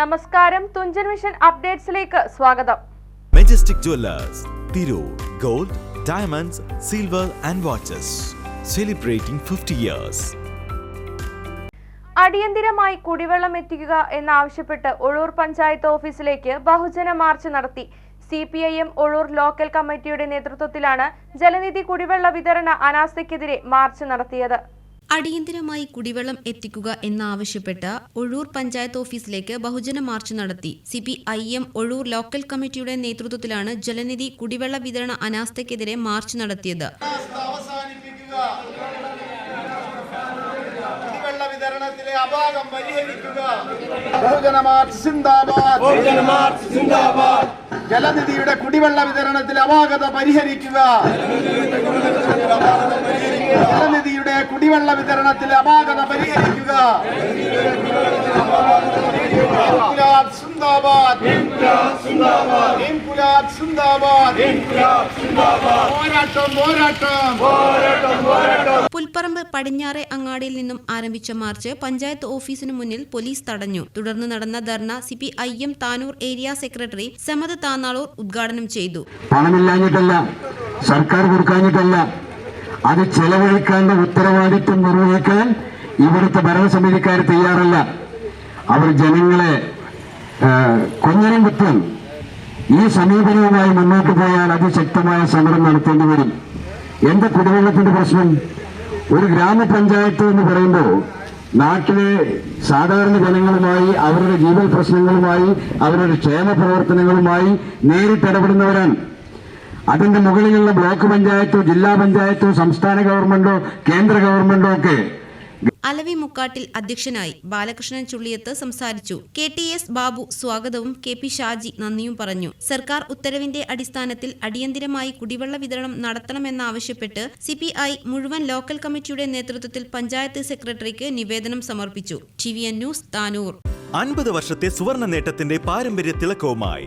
നമസ്കാരം. തുഞ്ചൻ മിഷൻ അപ്ഡേറ്റ്സിലേക്ക് സ്വാഗതം. Majestic jewellers Tirur gold diamonds silver and watches celebrating fifty years അടിയന്തിരമായി കുടിവെള്ളം എത്തിക്കുക എന്നാവശ്യപ്പെട്ട് ഒഴൂർ പഞ്ചായത്ത് ഓഫീസിലേക്ക് ബഹുജന മാർച്ച് നടത്തി. C P I M Ozhur local കമ്മിറ്റിയുടെ നേതൃത്വത്തിലാണ് ജലനിധി കുടിവെള്ള വിതരണ അനാസ്ഥയ്ക്കെതിരെ മാർച്ച് നടത്തിയത്. അടിയന്തരമായി കുടിവെള്ളം എത്തിക്കുക എന്നാവശ്യപ്പെട്ട് ഒഴൂർ പഞ്ചായത്ത് ഓഫീസിലേക്ക് ബഹുജന മാർച്ച് നടത്തി. C P I M Ozhur local കമ്മിറ്റിയുടെ നേതൃത്വത്തിലാണ് ജലനിധി കുടിവെള്ള വിതരണ അനാസ്ഥയ്ക്കെതിരെ മാർച്ച് നടത്തിയത്. ജലനിധിയുടെ കുടിവെള്ള വിതരണത്തിലെ അപാകം പരിഹരിക്കുക. ബഹുജന മാർച്ച് സിന്ദാബാദ്. ജലനിധിയുടെ കുടിവെള്ള വിതരണത്തിൽ അപാകത പരിഹരിക്കുക. ജലനിധിയുടെ കുടിവെള്ള വിതരണത്തിൽ അപാകത പരിഹരിക്കുക. പുൽപ്പറമ്പ് പടിഞ്ഞാറെ അങ്ങാടിയിൽ നിന്നും ആരംഭിച്ച മാർച്ച് പഞ്ചായത്ത് ഓഫീസിനു മുന്നിൽ പോലീസ് തടഞ്ഞു. തുടർന്ന് നടന്ന ധർണ C P I M Tanur area secretary Samad Thannalur ഉദ്ഘാടനം ചെയ്തു. പണമില്ലാഞ്ഞിട്ടല്ല സർക്കാർ കൊടുക്കാഞ്ഞിട്ടല്ല അത് ചെലവഴിക്കേണ്ട ഉത്തരവാദിത്വം നിർവഹിക്കാൻ ഇവിടുത്തെ ഭരണസമിതിക്കാർ തയ്യാറല്ല. അവർ ജനങ്ങളെ കൊഞ്ഞനം കുത്തും. ഈ സമീപനവുമായി മുന്നോട്ട് പോയാൽ അതിശക്തമായ സമരം നടത്തേണ്ടി വരും. എന്താ കുടിവെള്ളത്തിന്റെ പ്രശ്നം? ഒരു ഗ്രാമപഞ്ചായത്ത് എന്ന് പറയുമ്പോൾ നാട്ടിലെ സാധാരണ ജനങ്ങളുമായി അവരുടെ ജീവൽ പ്രശ്നങ്ങളുമായി അവരുടെ ക്ഷേമ പ്രവർത്തനങ്ങളുമായി നേരിട്ടിടപെടുന്നവരാണ് അതിന്റെ മുകളിലുള്ള ബ്ലോക്ക് പഞ്ചായത്തോ ജില്ലാ പഞ്ചായത്തോ സംസ്ഥാന ഗവൺമെന്റോ കേന്ദ്ര ഗവൺമെന്റോ ഒക്കെ. അലവി മുക്കാട്ടിൽ അധ്യക്ഷനായി ബാലകൃഷ്ണൻ ചുള്ളിയത്ത് സംസാരിച്ചു. കെ ടി എസ് ബാബു സ്വാഗതവും കെ പി ഷാജി നന്ദിയും പറഞ്ഞു. സർക്കാർ ഉത്തരവിന്റെ അടിസ്ഥാനത്തിൽ അടിയന്തിരമായി കുടിവെള്ള വിതരണം നടത്തണമെന്നാവശ്യപ്പെട്ട് സി പി ഐ മുഴുവൻ ലോക്കൽ കമ്മിറ്റിയുടെ നേതൃത്വത്തിൽ പഞ്ചായത്ത് സെക്രട്ടറിക്ക് നിവേദനം സമർപ്പിച്ചു. T V N news Tanur. അൻപത് വർഷത്തെ സുവർണ നേട്ടത്തിന്റെ പാരമ്പര്യ തിളക്കവുമായി